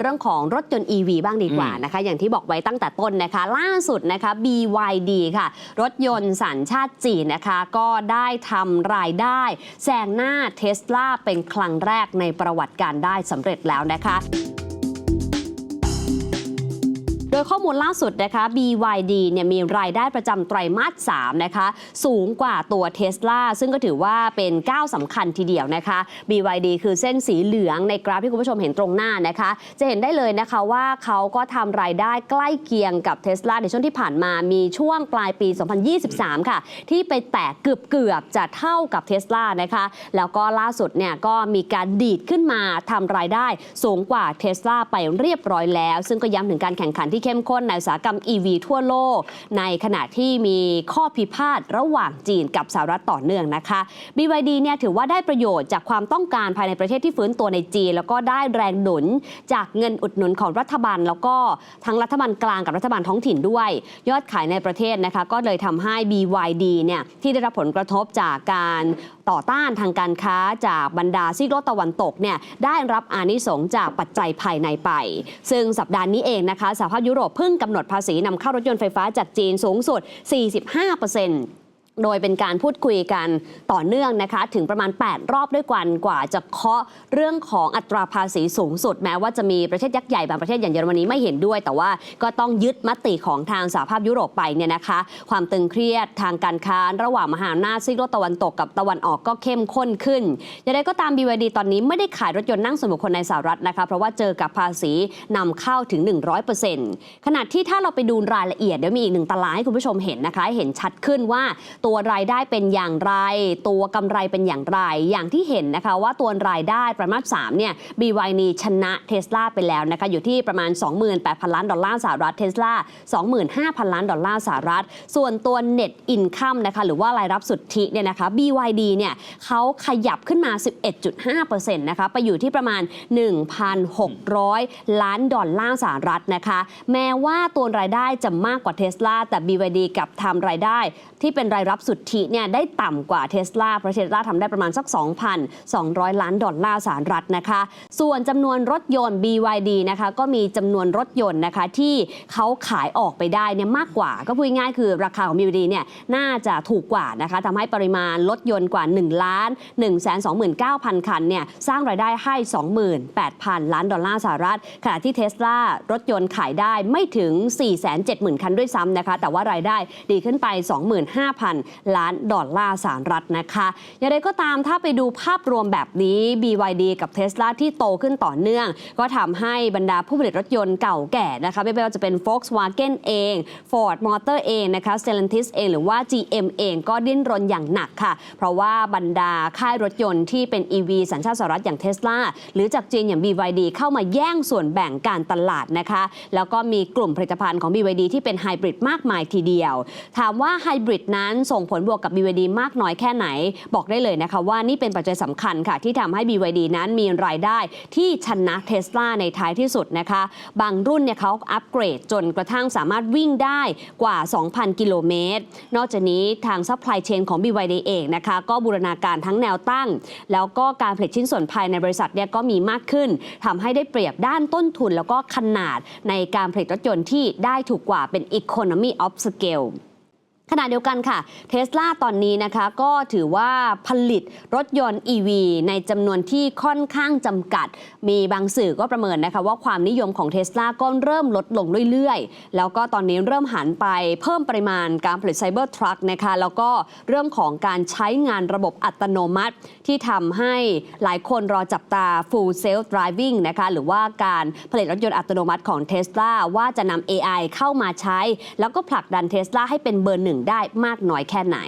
เรื่องของรถยนต์ EV บ้างดีกว่านะคะ อย่างที่บอกไว้ตั้งแต่ต้นนะคะ ล่าสุดนะคะ BYD ค่ะ รถยนต์สัญชาติจีนนะคะ ก็ได้ทำรายได้แซงหน้าเทสลาเป็นครั้งแรกในประวัติการได้สำเร็จแล้วนะคะโด ยข้อมูลล่าสุดนะคะ BYD เนี่ยมีรายได้ประจำไตรมาส3นะคะสูงกว่าตัว Tesla ซึ่งก็ถือว่าเป็นก้าวสำคัญทีเดียวนะคะ BYD คือเส้นสีเหลืองในกราฟที่คุณผู้ชมเห็นตรงหน้านะคะ จะเห็นได้เลยนะคะว่าเขาก็ทำรายได้ใกล้เคียงกับ Tesla ในช่วงที่ผ่านมามีช่วงปลายปี 2023 ค่ะ ที่ไปแตะเกือบเกือบๆจะเท่ากับ Tesla นะคะ แล้วก็ล่าสุดเนี่ยก็มีการดีดขึ้นมาทำรายได้สูงกว่า Tesla ไปเรียบร้อยแล้ว ซึ่งก็ย้ำถึงการแข่งขันที่เข้มข้นในอุตสาหกรรม EV ทั่วโลก ในขณะที่มีข้อพิพาทระหว่างจีนกับสหรัฐต่อเนื่องนะคะ BYD เนี่ยถือว่าได้ประโยชน์จากความต้องการภายในประเทศที่ฟื้นตัวในจีน แล้วก็ได้แรงหนุนจากเงินอุดหนุนของรัฐบาล แล้วก็ทั้งรัฐบาลกลางกับรัฐบาลท้องถิ่นด้วย ยอดขายในประเทศนะคะก็เลยทำให้ BYD เนี่ยที่ได้รับผลกระทบจากการต่อต้านทางการค้าจากบรรดาซีกโลกตะวันตกเนี่ยได้รับอานิสงจากปัจจัยภายในไป ซึ่งสัปดาห์นี้เองนะคะสหภาพยุโรปเพิ่งกำหนดภาษีนำเข้ารถยนต์ไฟฟ้าจากจีนสูงสุด 45% โดยเป็นการพูดคุยกันต่อเนื่องนะคะ ถึงประมาณ 8 รอบด้วยกันกว่าจะเคาะเรื่องของอัตราภาษีสูงสุด แม้ว่าจะมีประเทศยักษ์ใหญ่บางประเทศอย่างเยอรมนีไม่เห็นด้วย แต่ว่าก็ต้องยึดมติของทางสหภาพยุโรปไปเนี่ยนะคะ ความตึงเครียดทางการค้าระหว่างมหาอำนาจซีกโลกตะวันตกกับตะวันออกก็เข้มข้นขึ้นอย่างไรก็ตาม BYD ตอนนี้ไม่ได้ขายรถยนต์นั่งส่วนบุคคลในสหรัฐนะคะเพราะว่าเจอกับภาษีนำเข้าถึง 100%ขณะที่ถ้าเราไปดูรายละเอียดเดี๋ยวมีอีกหนึ่งตารางให้คุณผู้ชมเห็นนะคะหเห็นชัดขึ้นว่าตัวรายได้เป็นอย่างไร ตัวกำไรเป็นอย่างไร อย่างที่เห็นนะคะว่าตัวรายได้ประมาณ3เนี่ย BYD ชนะเทสลาไปแล้วนะคะอยู่ที่ประมาณ 28,000 ล้านดอลลาร์สหรัฐเทสลา25,000 ล้านดอลลาร์สหรัฐ ส่วนตัว Net Income นะคะหรือว่ารายรับสุทธิเนี่ยนะคะ BYD เนี่ยเขาขยับขึ้นมา 11.5%นะคะไปอยู่ที่ประมาณ 1,600 ล้านดอลลาร์สหรัฐนะคะแม้ว่าตัวรายได้จะมากกว่าเทสลาแต่ BYD กับทำรายได้ที่เป็นรายรับสุทธิเนี่ยได้ต่ำกว่าเทสลาเพราะเทสลาทำได้ประมาณสัก 2,200 ล้านดอลลาร์สหรัฐนะคะ ส่วนจำนวนรถยนต์ BYD นะคะก็มีจำนวนรถยนต์นะคะที่เขาขายออกไปได้เนี่ยมากกว่า ก็พูดง่ายคือราคาของ BYD เนี่ยน่าจะถูกกว่านะคะทำให้ปริมาณรถยนต์กว่า 1 ล้าน1 2 9 0 0 0 คันเนี่ยสร้างรายได้ให้ 28,000 ล้านดอลลาร์สหรัฐขณะที่เทสลารถยนต์ขายได้ไม่ถึง 470,000 คันด้วยซ้ำนะคะแต่ว่ารายได้ดีขึ้นไป 25,000ล้านดอลลาร์สหรัฐนะคะอย่างไรก็ตามถ้าไปดูภาพรวมแบบนี้ BYD กับ Tesla ที่โตขึ้นต่อเนื่อง ก็ทำให้บรรดาผู้ผลิตรถยนต์เก่าแก่นะคะไม่ว่าจะเป็น Volkswagen เอง Ford Motor เองนะคะ Stellantis เองหรือว่า GM เองก็ดิ้นรนอย่างหนักค่ะ เพราะว่าบรรดาค่ายรถยนต์ที่เป็น EV สัญชาติสหรัฐอย่าง Tesla หรือจากจีนอย่าง BYD เข้ามาแย่งส่วนแบ่งการตลาดนะคะ แล้วก็มีกลุ่มผลิตภัณฑ์ของ BYD ที่เป็นไฮบริดมากมายทีเดียว ถามว่าไฮบริดนั้นสงผลบวกกับ BYD มากน้อยแค่ไหน บอกได้เลยนะคะว่านี่เป็นปัจจัยสำคัญค่ะ ที่ทำให้ BYD นั้นมีรายได้ที่ชนะเทสลาในท้ายที่สุดนะคะ บางรุ่นเนี่ยเขาอัปเกรดจนกระทั่งสามารถวิ่งได้กว่า 2,000 กิโลเมตร นอกจากนี้ทางซัพพลายเชนของ BYD เองนะคะก็บูรณาการทั้งแนวตั้ง แล้วก็การผลิตชิ้นส่วนภายในบริษัทเนี่ยก็มีมากขึ้นทำให้ได้เปรียบด้านต้นทุน แล้วก็ขนาดในการผลิตรถยนต์ที่ได้ถูกกว่าเป็น Economy of Scale ขณะเดียวกันค่ะเทสลาตอนนี้นะคะก็ถือว่าผลิตรถยนต์ EV ในจำนวนที่ค่อนข้างจำกัด มีบางสื่อก็ประเมินนะคะว่าความนิยมของเทสลาก็เริ่มลดลงเรื่อยๆ แล้วก็ตอนนี้เริ่มหันไปเพิ่มปริมาณการผลิตไซเบอร์ทรัคนะคะแล้วก็เรื่องของการใช้งานระบบอัตโนมัติ ที่ทำให้หลายคนรอจับตา full self driving นะคะหรือว่าการผลิตรถยนต์อัตโนมัติของเทสลาว่าจะนำ AI เข้ามาใช้ แล้วก็ผลักดันเทสลาให้เป็นเบอร์หนึ่งได้มากน้อยแค่ไหน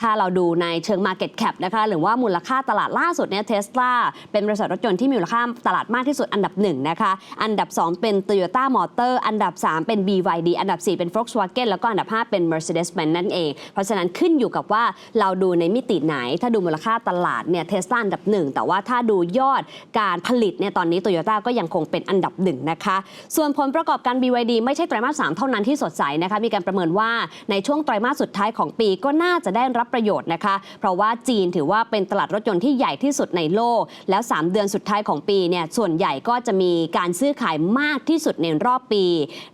ถ้าเราดูในเชิง Market Cap นะคะหรือว่ามูลค่าตลาดล่าสุดเนี่ยเทสลาเป็นบริษัทรถยนต์ที่มีมูลค่าตลาดมากที่สุดอันดับหนึ่งนะคะอันดับ 2 เป็น Toyota Motor อันดับ 3 เป็น BYD อันดับ 4 เป็น Volkswagen แล้วก็อันดับ 5 เป็น Mercedes-Benz นั่นเอง เพราะฉะนั้นขึ้นอยู่กับว่าเราดูในมิติไหน ถ้าดูมูลค่าตลาดเนี่ยเทสลาอันดับหนึ่งแต่ว่าถ้าดูยอดการผลิตเนี่ยตอนนี้ Toyota ก็ยังคงเป็นอันดับหนึ่งนะคะส่วนผลประกอบการ BYD ไม่ใช่ไตรมาส3เท่านั้นที่สดใสนะคะมีการประเมินว่าในช่วงไตรมาสสุดท้ายของปีก็น่าจะได้รับประโยชน์นะคะ เพราะว่าจีนถือว่าเป็นตลาดรถยนต์ที่ใหญ่ที่สุดในโลก แล้ว 3 เดือนสุดท้ายของปีเนี่ยส่วนใหญ่ก็จะมีการซื้อขายมากที่สุดในรอบปี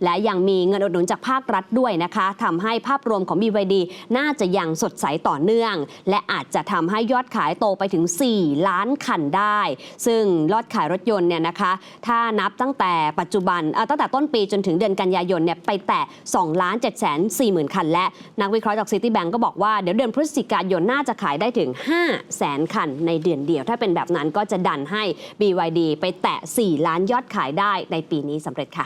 และยังมีเงินอุดหนุนจากภาครัฐด้วยนะคะทำให้ภาพรวมของ BYD น่าจะยังสดใสต่อเนื่อง และอาจจะทำให้ยอดขายโตไปถึง 4 ล้านคันได้ ซึ่งยอดขายรถยนต์เนี่ยนะคะ ถ้านับตั้งแต่ปัจจุบันเอ่อตั้งแต่ต้นปีจนถึงเดือนกันยายนเนี่ยไปแตะ2ล้าน7 4 0 0 0 0 คันและนักวิเคราะห์จาก Citibank ก็บอกว่าเดี๋ยวเดือนพฤศจิกายนน่าจะขายได้ถึง5แสนคันในเดือนเดียว ถ้าเป็นแบบนั้นก็จะดันให้ BYD ไปแตะ 4 ล้านยอดขายได้ในปีนี้สำเร็จค่ะ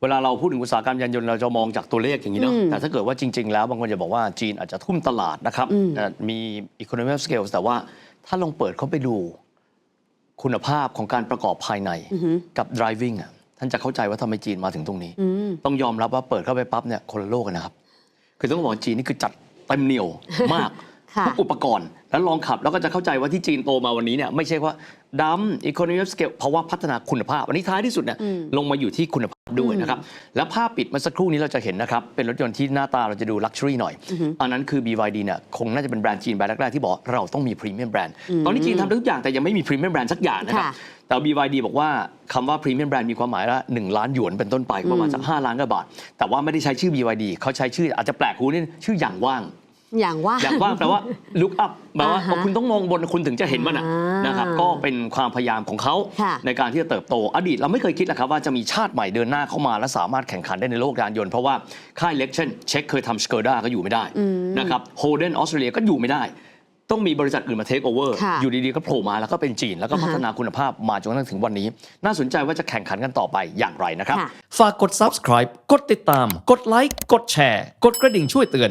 เวลาเราพูดถึงอุตสาหกรรมยานยนต์เราจะมองจากตัวเลขอย่างนี้เนาะอืมแต่ถ้าเกิดว่าจริง ๆ แล้วบางคนจะบอกว่าจีนอาจจะทุ่มตลาดนะครับอืมเอ่อมี economy of scale แต่ว่าถ้าลองเปิดเข้าไปดูคุณภาพของการประกอบภายในอือหือกับ driving อะท่านจะเข้าใจว่าทำไมจีนมาถึงตรงนี้อืมต้องยอมรับว่าเปิดเข้าไปปั๊บเนี่ยคนละโลกกันนะครับ คือต้องบอกจีนนี่คือจัดเต็มเหนียวมาก ทุกอุปกรณ์ แล้วลองขับแล้วก็จะเข้าใจว่าที่จีนโตมาวันนี้เนี่ยไม่ใช่ว่าดัมอีโคโนมีสเกลเพราะว่าพัฒนาคุณภาพอันนี้ท้ายที่สุดเนี่ยอืมลงมาอยู่ที่คุณภาพด้วยนะครับ แล้วภาพปิดเมื่อสักครู่นี้เราจะเห็นนะครับ เป็นรถยนต์ที่หน้าตาเราจะดูลักชัวรี่หน่อย อันนั้นคือ BYD เนี่ยคงน่าจะเป็นแบรนด์จีนแบรนด์แรกๆที่บอกเราต้องมีพรีเมียมแบรนด์ตอนนี้จีนทำทุกอย่างแต่ยังไม่มีพรีเมียมแบรนด์สักอย่างนะครับค่ะแต่ BYD บอกว่าคำว่าพรีเมียมแบรนด์มีความหมายละ1ล้านหยวนเป็นต้นไปประมาณสัก5ล้านกว่าบาท แต่ว่าไม่ได้ใช้ชื่อ BYD เขาใช้ชื่ออาจจะแปลกหูนี่ชื่ออย่างว่าง อย่างว่าอย่างว่างแปลว่า look up แปลว่าอ่าฮะคุณต้องมองบนคุณถึงจะเห็นมันอะอ่านนะครับก็เป็นความพยายามของเขาค่ะในการที่จะเติบโตอดีต เราไม่เคยคิดหรอกครับว่าจะมีชาติใหม่เดินหน้าเข้ามา และสามารถแข่งขันได้ในโลกยานยนต์เพราะว่าค่ายเล็กเช่นเช็คเคยทำสเกอร์ดาก็อยู่ไม่ได้นะครับโฮเดนออสเตรเลียก็อยู่ไม่ได้ ต้องมีบริษัทอื่นมาเทคโอเวอร์ค่ะอยู่ดีๆก็โผล่มาแล้วก็เป็นจีนแล้วก็อ่าฮะพัฒนาคุณภาพมาจนกระทั่งถึงวันนี้ น่าสนใจว่าจะแข่งขันกันต่อไปอย่างไรนะครับ ค่ะ ฝากกด subscribe กดติดตาม กดไลค์ กดแชร์ กดกระดิ่งช่วยเตือน